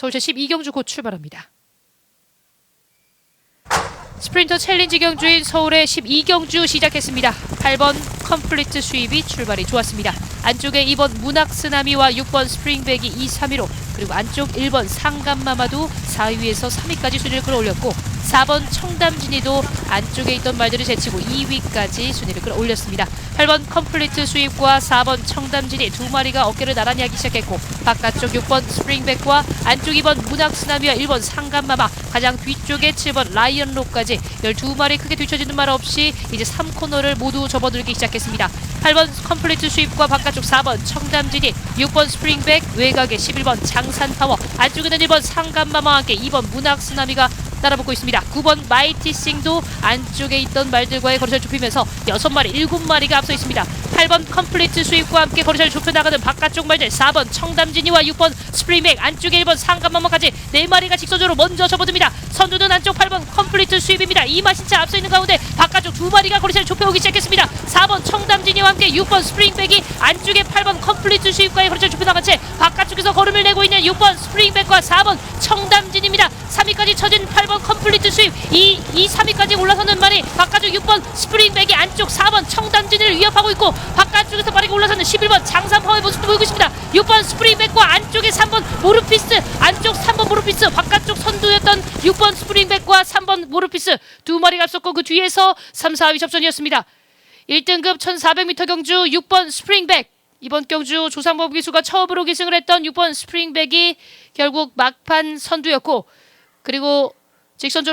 서울시 12경주 곧 출발합니다. 스프린터 챌린지 경주인 서울의 12경주 시작했습니다. 8번 컴플리트 수입이 출발이 좋았습니다. 안쪽에 2번 문학스나미와 6번 스프링백이 2, 3위로 그리고 안쪽 1번 상감마마도 4위에서 3위까지 순위를 끌어올렸고 4번 청담진이도 안쪽에 있던 말들을 제치고 2위까지 순위를 끌어올렸습니다. 8번 컴플리트 수입과 4번 청담진이 두 마리가 어깨를 나란히 하기 시작했고 바깥쪽 6번 스프링백과 안쪽 2번 문학스나미와 1번 상감마마 가장 뒤쪽에 7번 라이언로까지 12마리 크게 뒤처지는 말 없이 이제 3코너를 모두 접어들기 시작했습니다. 8번 컴플리트 수입과 바깥쪽 4번 청담진이 6번 스프링백 외곽에 11번 장산파워 안쪽에는 1번 상감마마와 함께 2번 문학스나미가 따라붙고 있습니다. 9번 마이티싱도 안쪽에 있던 말들과의 거리를 좁히면서 6마리, 7마리가 앞서 있습니다. 8번 컴플리트 수입과 함께 거리를 좁혀 나가는 바깥쪽 말들 4번 청담진이와 6번 스프링백 안쪽에 1번 상감마마까지 4마리가 직선적으로 먼저 접어듭니다. 선두는 안쪽 8번 컴플리트 수입입니다. 이마신차 앞서 있는 가운데 바깥쪽 두 마리가 거리를 좁혀오기 시작했습니다. 4번 청담진이와 함께 6번 스프링백이 안쪽에 8번 컴플리트 수입과의 좁혀 나간 채 바깥쪽에서 걸음을 내고 있는 6번 스프링백과 4번 청담진입니다. 3위까지 처진 8번 컴플리트 수입 2, 2, 3위까지 올라서는 말이 바깥쪽 6번 스프링백이 안쪽 4번 청담진을 위협하고 있고 바깥쪽에서 빠르게 올라서는 11번 장산파워의 모습도 보이고 있습니다. 6번 스프링백과 안쪽에 3번 모르피스 안쪽 3번 모르피스 바깥쪽 선두였던 6번 스프링백과 3번 모르피스 두 마리가 앞섰고 그 뒤에서 3, 4위 접전이었습니다. 1등급 1400m 경주 6번 스프링백. 이번 경주 조상범 기수가 처음으로 기승을 했던 6번 스프링백이 결국 막판 선두였고 그리고 직선적으로